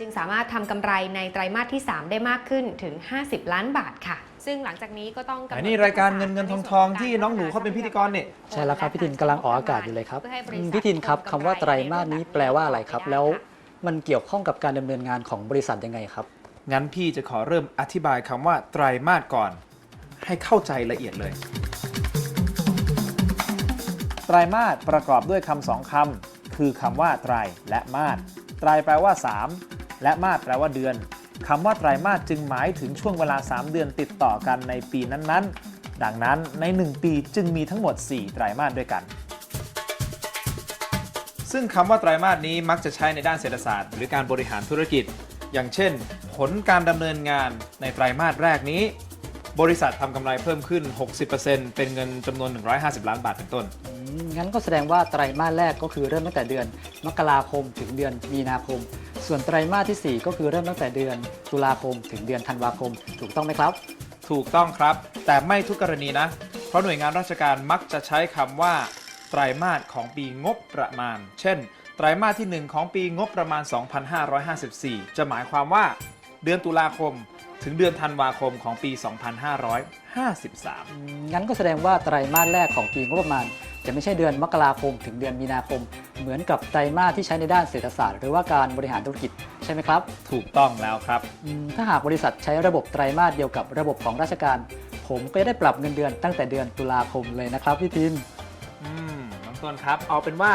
จึงสามารถทำกำไรในไตรมาสที่ 3 ได้มากขึ้นถึง 50 ล้านบาทค่ะ ซึ่งหลังจากนี้ก็ต้องกำหอันนดนี้รายการเงินเงินทองทองที่น้องหนูเขาเป็นพิธีกรเนี่ย ใช่แล้วครับพี่ทินกำลังออกอากาศอยู่เลยครับพื่อให้บอืริมษัทพี่ทินครับคำว่าไตรมาสนี้แปลว่าอะไรครับ แล้วค่ะมันเกี่ยวข้องกับการดำเนินงานของบริษัทยังไงครับ งั้นพี่จะขอเริ่มอธิบายคำว่าไตรมาสก่อน ให้เข้าใจละเอียดเลย ไตรมาสประกอบด้วยคำสองคำคือคำว่าไตรและมาสไตรแปลว่า 3 และมาสแปลว่าเดือนคำว่าไตรมาสจึงหมายถึงช่วงเวลา 3 เดือนติดต่อกันในปีนั้นๆ ดังนั้นใน 1 ปีจึงมีทั้งหมด 4 ไตรมาสด้วยกัน ซึ่งคำว่าไตรมาสนี้มักจะใช้ในด้านเศรษฐศาสตร์ หรือการบริหารธุรกิจ อย่างเช่น ผลการดำเนินงานในไตรมาสแรกนี้ บริษัททำกำไรเพิ่มขึ้น 60%เป็นเงินจำนวน 150 ล้านบาทเป็นต้น อืมงั้นก็แสดงว่าไตรมาสแรกก็คือเริ่มตั้งแต่เดือน มกราคมถึงเดือนมีนาคม ส่วนไตรมาสทีสี่ 4 ก็คือเริ่มตั้งแต่เดือน ตุลาคมถึงเดือนธันวาคม ถูกต้องไหมครับ ถูกต้องครับ แต่ไม่ทุกกรณีนะ เพราะหน่วยงานราชการมักจะใช้คำว่า ไตรมาสของปีงบประมาณ เช่น ไตรมาสที่1 ของปีงบประมาณ 2554 จะหมายความว่า เดือนตุลาคม ถึงเดือนธันวาคมของปี 2553อืมงั้นก็แสดงว่าไตรมาสแรกของปีงบประมาณ จะไม่ใช่เดือนมกราคมถึงเดือนมีนาคม เหมือนกับไตรมาสที่ใช้ในด้านเศรษฐศาสตร์ หรือว่าการบริหารธุรกิจใช่ไหมครับถูกต้องแล้วครับ อืมถ้าหากบริษัทใช้ระบบไตรมาสเดียวกับระบบของราชการ ผมก็จะได้ปรับเงินเดือนตั้งแต่เดือนตุลาคมเลยนะครับพี่ทิน อืมน้องต้นครับ เอาเป็นว่า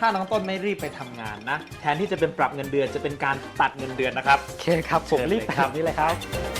ถ้าน้องต้นไม่รีบไปทำงานนะ แทนที่จะเป็นปรับเงินเดือนจะเป็นการตัดเงินเดือนนะครับ โอเคครับผมเชิญเลยรีบไปครับแบบนี้เลยครับ